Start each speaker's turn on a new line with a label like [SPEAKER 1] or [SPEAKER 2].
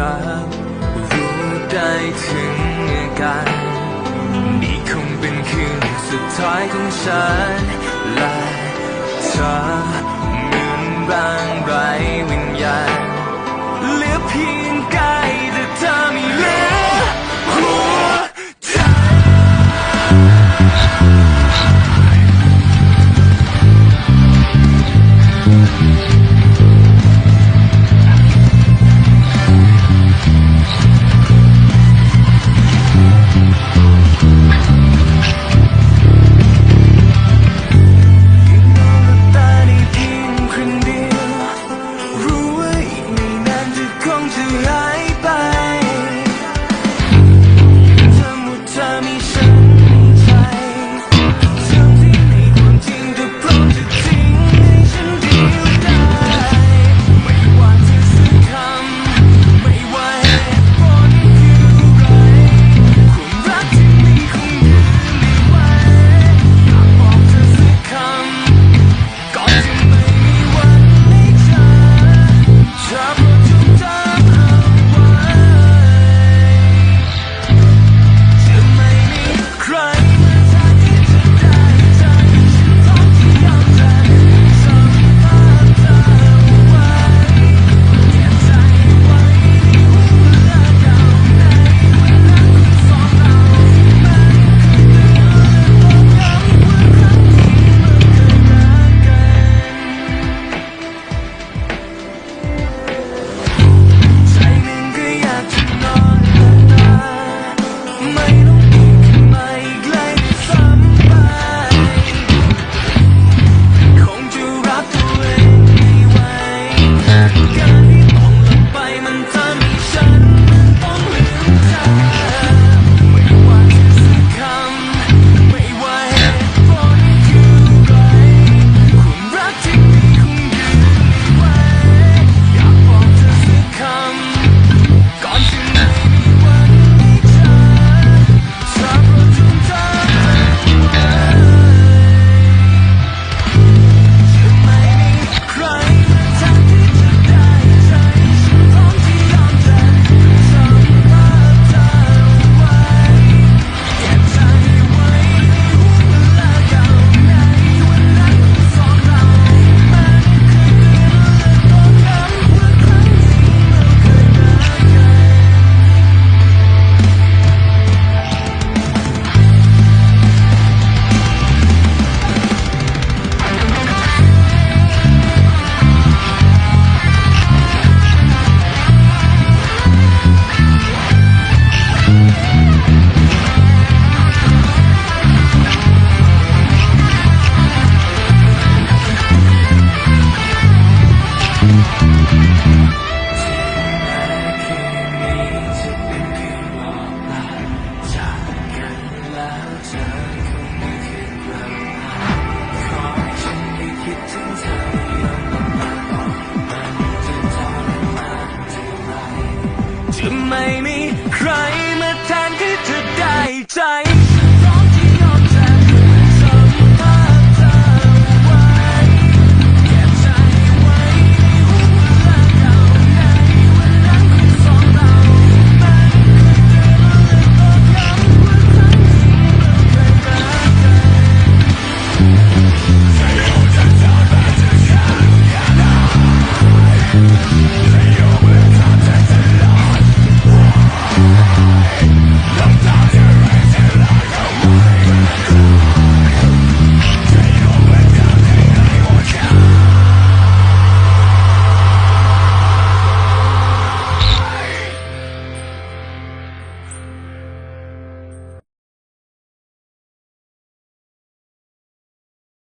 [SPEAKER 1] รักรู้ได้ถึงอาการนี่คงเป็นคืนสุดท้ายของฉันและเธอเหมือนบาง bye bye.